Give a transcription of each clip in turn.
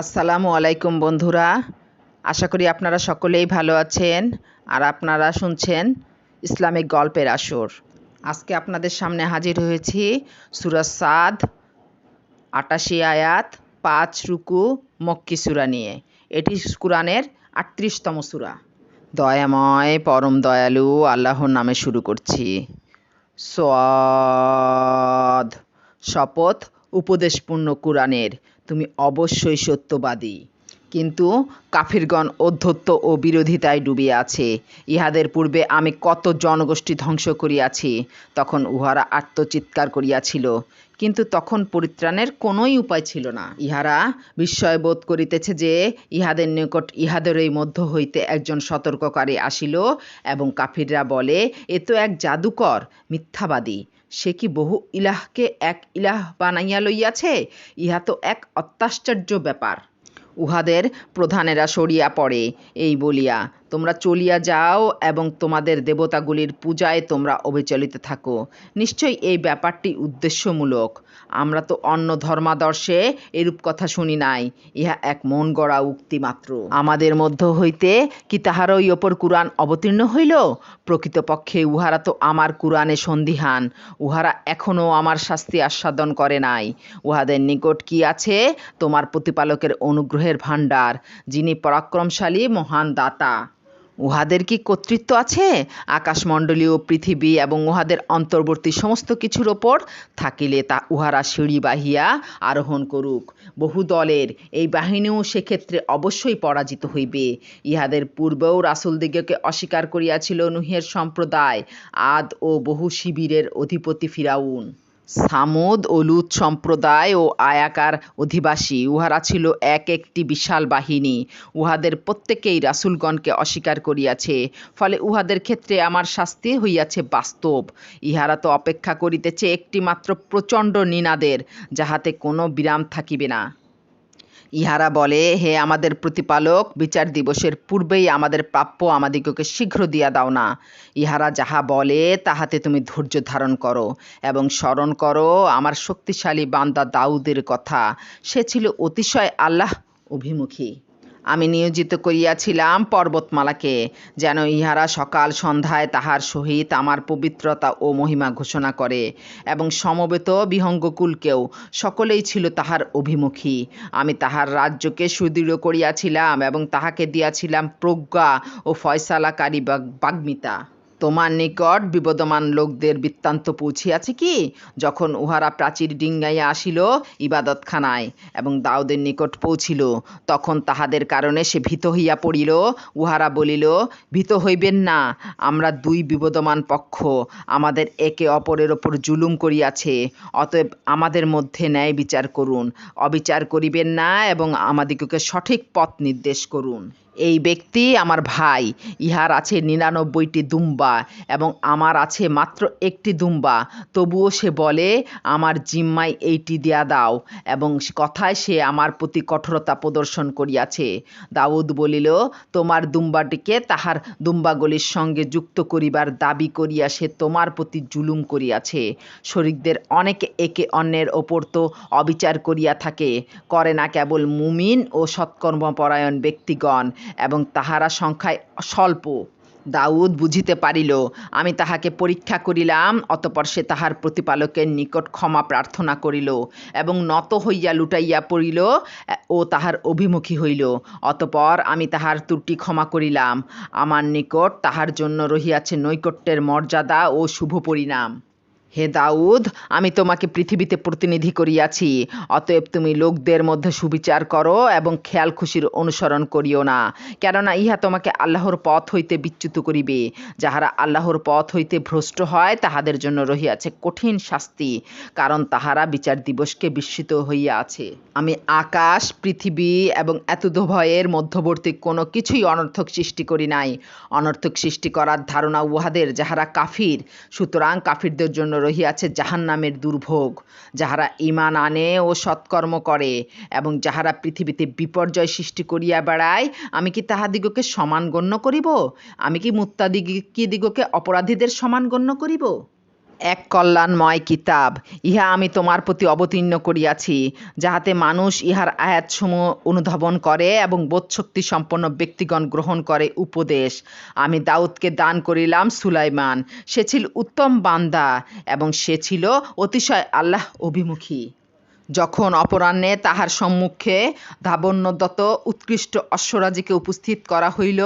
আসসালামু আলাইকুম বন্ধুরা। আশা করি আপনারা সকলেই ভালো আছেন আর আপনারা শুনছেন ইসলামিক গল্পের আসর। আজকে আপনাদের সামনে হাজির হয়েছি সুরা সাদ, আটাশি আয়াত, পাঁচ রুকু, মক্কি সুরা নিয়ে। এটি কোরআনের আটত্রিশতম সুরা। দয়াময়, পরম দয়ালু আল্লাহর নামে শুরু করছি। সদ, শপথ, উপদেশপূর্ণ কোরআনের তুমি অবশ্যই সত্যবাদী। কিন্তু কাফিরগণ অধ্যত্ত ও বিরোধিতায় ডুবিয়ে আছে। ইহাদের পূর্বে আমি কত জনগোষ্ঠী ধ্বংস করিয়াছি, তখন উহারা আত্মচিৎকার করিয়াছিল। কিন্তু তখন পরিত্রাণের কোনোই উপায় ছিল না। ইহারা বিস্ময় বোধ করিতেছে যে, ইহাদের নিকট ইহাদেরই মধ্য হইতে একজন সতর্ককারী আসিল এবং কাফিররা বলে, এ তো এক জাদুকর, মিথ্যাবাদী। সে কি বহু ইলাহকে এক ইলাহ বানাইয়া লইয়াছে? ইহা তো এক অত্যাশ্চর্য ব্যাপার। উহাদের প্রধানেরা সরিয়া পড়ে, এই বলিয়া তোমরা চলিয়া যাও এবং তোমাদের দেবতাগুলির পূজায় তোমরা অবিচলিত থাকো। নিশ্চয়ই এই ব্যাপারটি উদ্দেশ্যমূলক। আমরা তো অন্য ধর্মাদর্শে এরূপ কথা শুনি নাই, ইহা এক মন গড়া উক্তি মাত্র। আমাদের মধ্য হইতে কি তাহারই ওপর কুরআন অবতীর্ণ হইল? প্রকৃতপক্ষে উহারা তো আমার কুরআনে সন্দিহান, উহারা এখনও আমার শাস্তি আস্বাদন করে নাই। উহাদের নিকট কি আছে? তোমার প্রতিপালকের অনুগ্রহের ভাণ্ডার, যিনি পরাক্রমশালী মহান দাতা। উহাদের কি কর্তৃত্ব আছে? আকাশমণ্ডলীয় পৃথিবী এবং উহাদের অন্তর্বর্তী সমস্ত কিছুর ওপর থাকিলে তা উহারা সিঁড়ি বাহিয়া আরোহণ করুক। বহু দলের এই বাহিনীও সেক্ষেত্রে অবশ্যই পরাজিত হইবে। ইহাদের পূর্বেও রাসুলদিগকে অস্বীকার করিয়াছিল নুহের সম্প্রদায়, আদ ও বহু শিবিরের অধিপতি ফিরাউন। সামুদ ও লুত সম্প্রদায় ও আয়াকার অধিবাসী। উহারা ছিল এক একটি বিশাল বাহিনী। উহাদের প্রত্যেকেই রাসুলগণকে অস্বীকার করিয়াছে। ফলে উহাদের ক্ষেত্রে আমার শাস্তি হইয়াছে বাস্তব। ইহারা তো অপেক্ষা করিতেছে একটি মাত্র প্রচণ্ড নিনাদের, যাহাতে কোনো বিরাম থাকিবে না। ইহারা বলে, হে আমাদের প্রতিপালক, বিচার দিবসের পূর্বেই আমাদের প্রাপ্য আমাদিগকে শীঘ্র দিয়া দাও না। ইহারা যাহা বলে, তাহাতে তুমি ধৈর্য ধারণ করো এবং স্মরণ করো, আমার শক্তিশালী বান্দা দাউদের কথা। সে ছিল অতিশয় আল্লাহ অভিমুখী। আমি নিয়োজিত করিয়াছিলাম পর্বতমালাকে, যেন ইহারা সকাল সন্ধ্যায় তাহার সহিত আমার পবিত্রতা ও মহিমা ঘোষণা করে, এবং সমবেত বিহঙ্গকুলকেও, সকলেই ছিল তাহার অভিমুখী। আমি তাহার রাজ্যকে সুদৃঢ় করিয়াছিলাম এবং তাহাকে দিয়াছিলাম প্রজ্ঞা ও ফয়সালাকারী বাগ্মিতা। তোমার নিকট বিবদমান লোকদের বৃত্তান্ত পৌঁছিয়াছে কি? যখন উহারা প্রাচীর ডিঙ্গাইয়া আসিল ইবাদতখানায় এবং দাউদের নিকট পৌঁছিল, তখন তাহাদের কারণে সে ভীত হইয়া পড়িল। উহারা বলিল, ভীত হইবেন না, আমরা দুই বিবদমান পক্ষ, আমাদের একে অপরের ওপর জুলুম করিয়াছে, অতএব আমাদের মধ্যে ন্যায় বিচার করুন, অবিচার করিবেন না এবং আমাদিগকে সঠিক পথ নির্দেশ করুন। এই ব্যক্তি আমার ভাই। ইহার আছে নিরানব্বইটি দুম্বা এবং আমার আছে মাত্র একটি দুম্বা। তবুও সে বলে, আমার জিম্মায় এইটি দিয়া দাও। এবং কথায় সে আমার প্রতি কঠোরতা প্রদর্শন করিয়াছে। দাউদ বলিল, তোমার দুম্বাটিকে তাহার দুম্বাগুলির সঙ্গে যুক্ত করিবার দাবি করিয়া সে তোমার প্রতি জুলুম করিয়াছে। শরিকদের অনেকে একে অন্যের ওপর তো অবিচার করিয়া থাকে। করে না কেবল মুমিন ও সৎকর্মপরায়ণ ব্যক্তিগণ। এবং তাহারা সংখ্যায় স্বল্প। দাউদ বুঝিতে পারিল, আমি তাহাকে পরীক্ষা করিলাম, অতপর সে তাহার প্রতিপালকের নিকট ক্ষমা প্রার্থনা করিল এবং নত হইয়া লুটাইয়া পড়িল ও তাহার অভিমুখী হইল। অতপর আমি তাহার ত্রুটি ক্ষমা করিলাম। আমার নিকট তাহার জন্য রহিয়াছে নৈকট্যের মর্যাদা ও শুভ পরিণাম। হে দাউদ, আমি তোমাকে পৃথিবীতে প্রতিনিধি করিয়াছি। অতএব তুমি লোকদের মধ্যে সুবিচার করো এবং খেয়াল খুশির অনুসরণ করিও না, কেননা ইহা তোমাকে আল্লাহর পথ হইতে বিচ্যুত করিবে। যাহারা আল্লাহর পথ হইতে ভ্রষ্ট হয়, তাহাদের জন্য রহিয়াছে কঠিন শাস্তি, কারণ তাহারা বিচার দিবসকে বিস্মিত হইয়া আছে। আমি আকাশ, পৃথিবী এবং এত এতদভয়ের মধ্যবর্তী কোনো কিছুই অনর্থক সৃষ্টি করি নাই। অনর্থক সৃষ্টি করার ধারণা উহাদের, যাহারা কাফির, সুতরাং কাফিরদের জন্য রহিয়াছে জাহান্নামের দুর্ভোগ, যাহারা ইমান আনে ও সৎকর্ম করে এবং যাহারা পৃথিবীতে বিপর্যয় সৃষ্টি করিয়া বেড়ায়, আমি কি তাহাদিগকে সমান গণ্য করিব? আমি কি মুত্তাদিগকে অপরাধীদের সমান গণ্য করিব? এক কল্যাণময় কিতাব। ইহা আমি তোমার প্রতি অবতীর্ণ করিয়াছি, যাহাতে মানুষ ইহার আয়াতসমূহ অনুধাবন করে এবং বোধশক্তি সম্পন্ন ব্যক্তিগণ গ্রহণ করে উপদেশ। আমি দাউদকে দান করিলাম সুলাইমান। সে ছিল উত্তম বান্দা এবং সে ছিল অতিশয় আল্লাহ অভিমুখী। যখন অপরাহ্নে তাহার সম্মুখে ধাবন্যদত উৎকৃষ্ট অশ্বরাজিকে উপস্থিত করা হইল,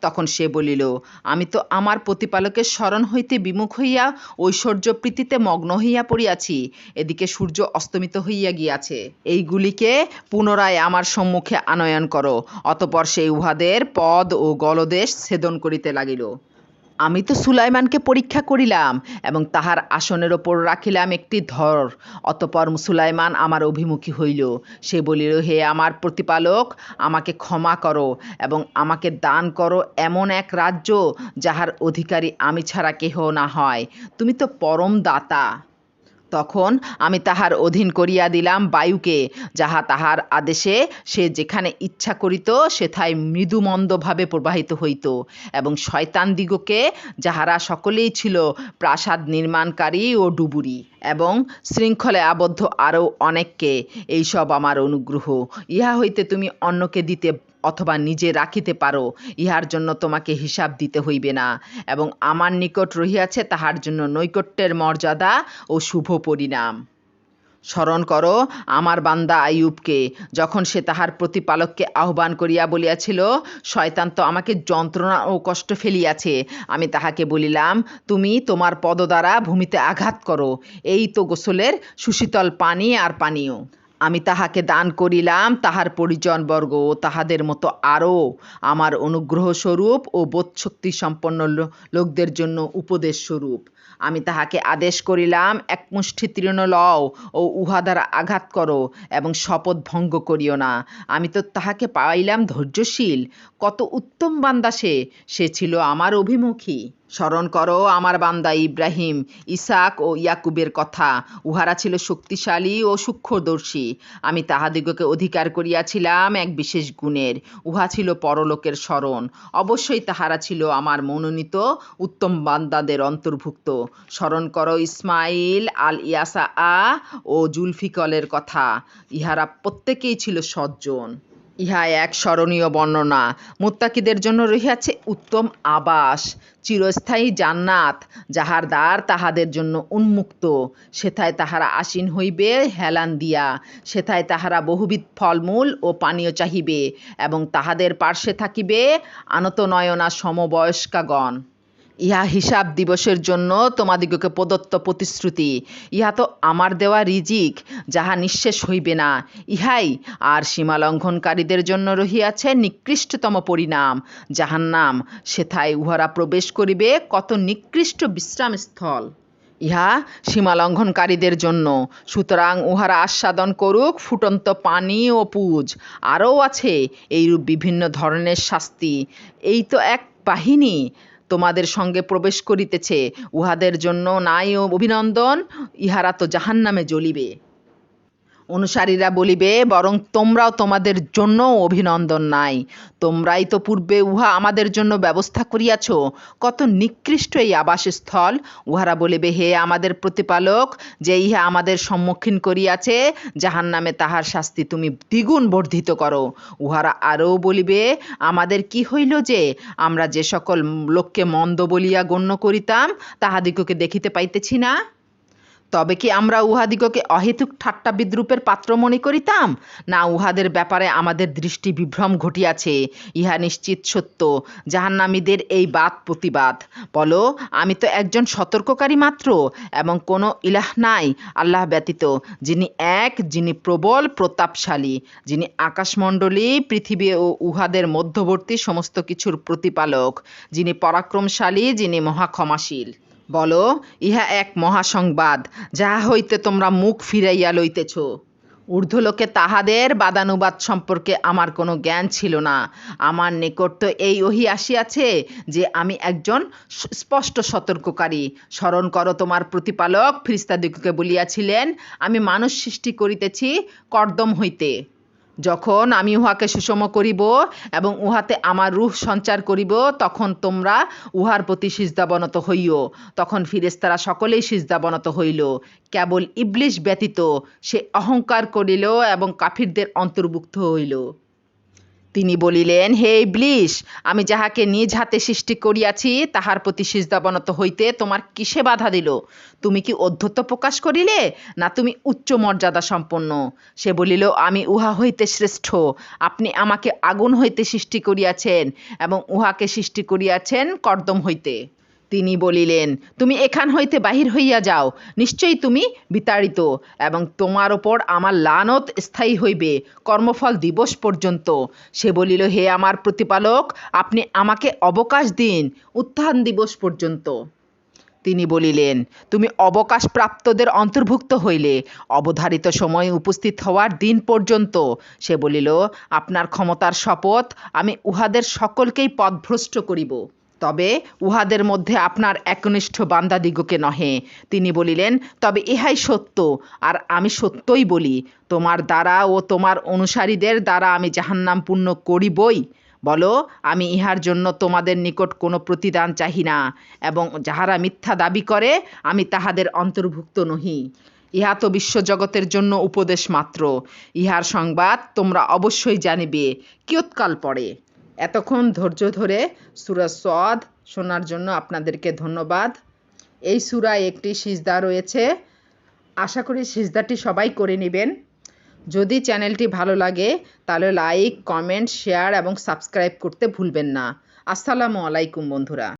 তখন সে বলিল, আমি তো আমার প্রতিপালকের স্মরণ হইতে বিমুখ হইয়া ঐশ্বর্য প্রীতিতে মগ্ন হইয়া পড়িয়াছি। এদিকে সূর্য অস্তমিত হইয়া গিয়াছে। এইগুলিকে পুনরায় আমার সম্মুখে আনয়ন করো। অতপর সেই উহাদের পদ ও গলদেশ ছেদন করিতে লাগিল। আমি তো সুলাইমানকে পরীক্ষা করিলাম এবং তাহার আসনের ওপর রাখিলাম একটি ধর। অতপর সুলাইমান আমার অভিমুখী হইল। সে বলিল, হে আমার প্রতিপালক, আমাকে ক্ষমা করো এবং আমাকে দান করো এমন এক রাজ্য যাহার অধিকারী আমি ছাড়া কেহ না হয়। তুমি তো পরম দাতা। তখন আমি তাহার অধীন করিয়া দিলাম বায়ুকে, যাহা তাহার আদেশে সে যেখানে ইচ্ছা করিত সেথায় মৃদুমন্দভাবে প্রবাহিত হইত, এবং শয়তানদিগকে যাহারা সকলেই ছিল প্রাসাদ নির্মাণকারী ও ডুবুরি, এবং শৃঙ্খলে আবদ্ধ আরও অনেককে, এইসব আমার অনুগ্রহ। ইহা হইতে তুমি অন্যকে দিতে অথবা নিজে রাখিতে পারো, ইহার জন্য তোমাকে হিসাব দিতে হইবে না। এবং আমার নিকট রহিয়াছে তাহার জন্য নৈকট্যের মর্যাদা ও শুভ পরিণাম। স্মরণ করো, আমার বান্দা আইয়ুবকে, যখন সে তাহার প্রতিপালককে আহ্বান করিয়া বলিয়াছিল, শয়তান তো আমাকে যন্ত্রণা ও কষ্ট ফেলিয়াছে, আমি তাহাকে বলিলাম, তুমি তোমার পদ দ্বারা ভূমিতে আঘাত করো, এই তো গোসলের সুশীতল পানি আর পানীয়। আমি তাহাকে দান করিলাম, তাহার পরিজনবর্গ ও তাহাদের মতো আরও। আমার অনুগ্রহ স্বরূপ ও বোধশক্তি সম্পন্ন লোকদের জন্য উপদেশ স্বরূপ আমি তাহাকে আদেশ করিলাম, এক মুষ্ঠি তৃণ লও ও উহা দ্বারা আঘাত করো এবং শপথ ভঙ্গ করিও না। আমি তো তাহাকে পাইলাম ধৈর্যশীল। কত উত্তম বান্দা সে ছিল আমার অভিমুখী। স্মরণ করো আমার বান্দা ইব্রাহিম, ইসাক ও ইয়াকুবের কথা। উহারা ছিল শক্তিশালী ও সূক্ষ্মদর্শী। আমি তাহাদিগকে অধিকার করিয়াছিলাম এক বিশেষ গুণের। উহা ছিল পরলোকের স্মরণ। অবশ্যই তাহারা ছিল আমার মনোনীত, উত্তম বান্দাদের অন্তর্ভুক্ত। স্মরণ করো ইসমাইল, আল ইয়াসা আ ও জুলফিকলের কথা। ইহারা প্রত্যেকেই ছিল সজ্জন। ইহা এক স্মরণীয় বর্ণনা। মুত্তাকিদের জন্য রহিয়াছে উত্তম আবাস, চিরস্থায়ী জান্নাত, যাহার দ্বার তাহাদের জন্য উন্মুক্ত। সেথায় তাহারা আসীন হইবে হেলান দিয়া, সেথায় তাহারা বহুবিধ ফলমূল ও পানীয় চাহিবে এবং তাহাদের পার্শ্বে থাকিবে আনত নয়না সমবয়স্কাগণ। ইহা হিসাব দিবসের জন্য তোমাদিগকে প্রদত্ত প্রতিশ্রুতি। ইহা তো আমার দেওয়া রিজিক, যাহা নিঃশেষ হইবে না। ইহাই আর সীমালঙ্ঘনকারীদের জন্য রহিয়াছে নিকৃষ্টতম পরিণাম। যাহার নাম সেথায় উহারা প্রবেশ করিবে, কত নিকৃষ্ট বিশ্রামস্থল। ইহা সীমালঙ্ঘনকারীদের জন্য। সুতরাং উহারা আস্বাদন করুক, ফুটন্ত পানি ও পুজ। আরও আছে এইরূপ বিভিন্ন ধরনের শাস্তি। এই তো এক বাহিনী। তোমাদের সঙ্গে প্রবেশ করিতেছে। উহাদের জন্য নাই অভিনন্দন। ইহারা তো জাহান্নামে জ্বলিবে। অনুসারীরা বলিবে, বরং তোমরাও তোমাদের জন্য অভিনন্দন নাই। তোমরাই তো পূর্বে উহা আমাদের জন্য ব্যবস্থা করিয়াছ। কত নিকৃষ্ট এই আবাসস্থল! উহারা বলিবে, হে আমাদের প্রতিপালক, যে ইহা আমাদের সম্মুখীন করিয়াছে যাহার নামে তাহার শাস্তি তুমি দ্বিগুণ বর্ধিত করো। উহারা আরও বলিবে, আমাদের কি হইল যে, আমরা যে সকল লোককে মন্দ বলিয়া গণ্য করিতাম, তাহাদিগকে দেখিতে পাইতেছি না? তবে কি আমরা উহাদিগকে অহেতুক ঠাট্টা বিদ্রুপের পাত্র মনে করিতাম? না, উহাদের ব্যাপারে আমাদের দৃষ্টি বিভ্রম ঘটিয়াছে, ইহা নিশ্চিত সত্য, জাহান্নামীদের এই বাদ প্রতিবাদ। বলো, আমি তো একজন সতর্ককারী মাত্র, এবং কোনো ইলাহ নাই, আল্লাহ ব্যতীত, যিনি এক, যিনি প্রবল, প্রতাপশালী, যিনি আকাশমণ্ডলী, পৃথিবী ও উহাদের মধ্যবর্তী সমস্ত কিছুর প্রতিপালক, যিনি পরাক্রমশালী, যিনি মহাক্ষমাশীল। বলো, ইহা এক মহাসংবাদ, যাহা হইতে তোমরা মুখ ফিরাইয়া লইতেছ। ঊর্ধ্বলোকে তাহাদের বাদানুবাদ সম্পর্কে আমার কোনো জ্ঞান ছিল না। আমার নিকট তো এই ওহি আসিয়াছে যে আমি একজন স্পষ্ট সতর্ককারী। স্মরণ করো, তোমার প্রতিপালক ফিরিস্তাদিগকে বলিয়াছিলেন, আমি মানুষ সৃষ্টি করিতেছি কর্দম হইতে। যখন আমি উহাকে সুষম করিব এবং উহাতে আমার রূহ সঞ্চার করিব, তখন তোমরা উহার প্রতি সিজদাবনত হইও। তখন ফিরেস্তারা সকলেই সিজদাবনত হইল। কেবল ইবলিশ ব্যতীত সে অহংকার করিল এবং কাফিরদের অন্তর্ভুক্ত হইল। তিনি বলিলেন, হে ব্লিস আমি যাহাকে নিজ হাতে সৃষ্টি করিয়াছি, তাহার প্রতি সিজদাবনত হইতে তোমার কিসে বাধা দিল? তুমি কি অধ্যত্ব প্রকাশ করিলে, না তুমি উচ্চ মর্যাদা সম্পন্ন? সে বলিল, আমি উহা হইতে শ্রেষ্ঠ। আপনি আমাকে আগুন হইতে সৃষ্টি করিয়াছেন এবং উহাকে সৃষ্টি করিয়াছেন কর্দম হইতে। তিনি বলিলেন, তুমি এখান হইতে বাহির হইয়া যাও, নিশ্চয়ই তুমি বিতাড়িত এবং তোমার ওপর আমার লানত স্থায়ী হইবে, কর্মফল দিবস পর্যন্ত। সে বলিল, হে আমার প্রতিপালক, আপনি আমাকে অবকাশ দিন, উত্থান দিবস পর্যন্ত। তিনি বলিলেন, তুমি অবকাশপ্রাপ্তদের অন্তর্ভুক্ত হইলে, অবধারিত সময়ে উপস্থিত হওয়ার দিন পর্যন্ত। সে বলিল, আপনার ক্ষমতার শপথ আমি উহাদের সকলকেই পথভ্রষ্ট করিব। তবে উহাদের মধ্যে আপনার একনিষ্ঠ বান্দাদিগকে নহে। তিনি বলিলেন, তবে ইহাই সত্য, আর আমি সত্যই বলি, তোমার দ্বারা ও তোমার অনুসারীদের দ্বারা আমি জাহান্নাম পূর্ণ করিবই। বলো, আমি ইহার জন্য তোমাদের নিকট কোনো প্রতিদান চাহি না, এবং যাহারা মিথ্যা দাবি করে, আমি তাহাদের অন্তর্ভুক্ত নহি। ইহা তো বিশ্বজগতের জন্য উপদেশ মাত্র। ইহার সংবাদ তোমরা অবশ্যই জানিবে, কিয়ৎকাল পরে। এতক্ষণ ধৈর্য ধরে সুরা সদ শোনার জন্য আপনাদেরকে ধন্যবাদ। এই সুরায় একটি সিজদা রয়েছে। আশা করি সিজদাটি সবাই করে নেবেন। যদি চ্যানেলটি ভালো লাগে, তাহলে লাইক, কমেন্ট, শেয়ার এবং সাবস্ক্রাইব করতে ভুলবেন না। আসসালামু আলাইকুম বন্ধুরা।